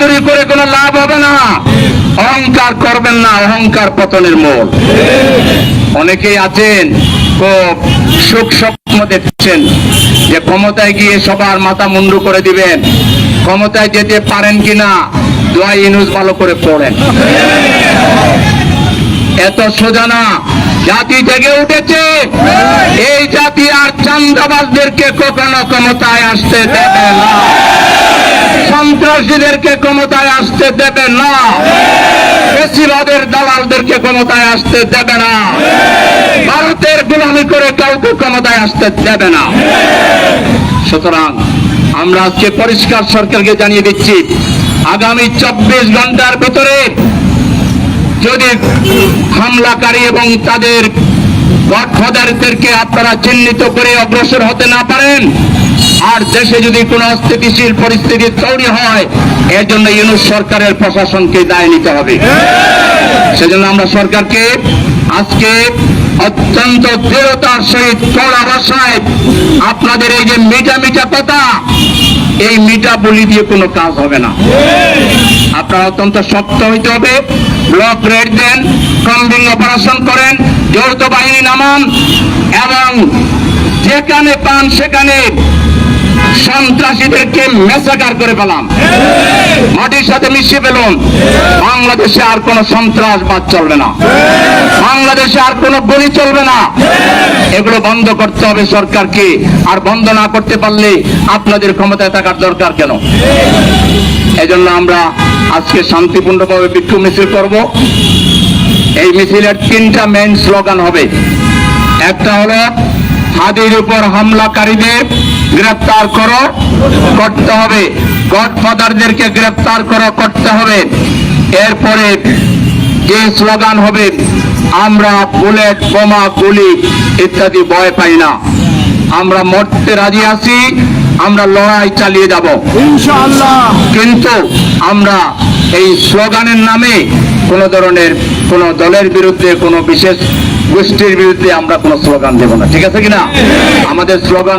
বাহাদুরি করে কোনো লাভ হবে না। অহংকার করবেন না, অহংকার পতনের মূল অনেকেই আছেন, খুব সুখ স্বপ্ন দেখছেন যে ক্ষমতায় গিয়ে সবার মাথা মুন্ডু করে দিবেন। ক্ষমতায় যেতে পারেন কিনা, দোয়া ইনুস ভালো করে পড়েন। এত সোজা না, জাতি জেগে উঠেছে। এই জাতি আর চান্দাবাজদেরকে কখনো ক্ষমতায় আসতে দেবে না। সন্ত্রাসীদেরকে ক্ষমতায় আসতে দেবে না। বেশিবাদের দালালদেরকে ক্ষমতায় আসতে দেবে না। ভারতের গোলামি করে কাউকে ক্ষমতায় আসতে দেবে না। সুতরাং আমরা আজকে পরিষ্কার সরকারকে জানিয়ে দিচ্ছি, আগামী চব্বিশ ঘণ্টার ভিতরে যদি হামলাকারী এবং তাদের গডফাদারদেরকে আপনারা চিহ্নিত করে অগ্রসর হতে না পারেন আর দেশে যদি কোনো অস্থিতিশীল পরিস্থিতি তৈরি হয় এর জন্য ইউনুস সরকারের প্রশাসনকে দায় নিতে হবে। সেজন্য আমরা সরকারকে আজকে অত্যন্ত দৃঢ়তার সহিত কড়া ভাষায় আপনাদের এই যে মিঠা মিঠা কথা, এই মিঠা বলি দিয়ে কোনো কাজ হবে না। আপনারা অত্যন্ত শক্ত হইতে হবে, ব্লক রেড দেন কম্বিং অপারেশন করেন, যৌথ বাহিনী নামান, এবং যেখানে পান সেখানে সন্ত্রাসীদেরকে মেসাকার করে পেলাম। মাটির সাথে মিশিয়ে পেলাম বাংলাদেশে আর কোনো সন্ত্রাসবাদ চলবে না। বাংলাদেশে আর কোনো গুলি চলবে না। এগুলো বন্ধ করতে হবে সরকারকে আর বন্ধ না করতে পারলে আপনাদের ক্ষমতায় থাকার দরকার কেন? এজন্য আমরা আজকে শান্তিপূর্ণভাবে বিক্ষোভ মিছিল করব। এই মিছিলের তিনটা মেইন স্লোগান হবে। একটা হলো হাদির উপর হামলাকারীদের গ্রেফতার করো করতে হবে। গডফাদারদেরকে গ্রেফতার করো করতে হবে। এরপরে যে স্লোগান হবে আমরা বুলেট বোমা গুলি ইত্যাদি ভয় পাই না। আমরা মরতে রাজি আছি আমরা লড়াই চালিয়ে যাব। কিন্তু আমরা এই স্লোগানের নামে কোন ধরনের কোনো দলের বিরুদ্ধে, কোনো বিশেষ গোষ্ঠীর বিরুদ্ধে আমরা কোনো স্লোগান দেব না। ঠিক আছে কিনা? আমাদের স্লোগান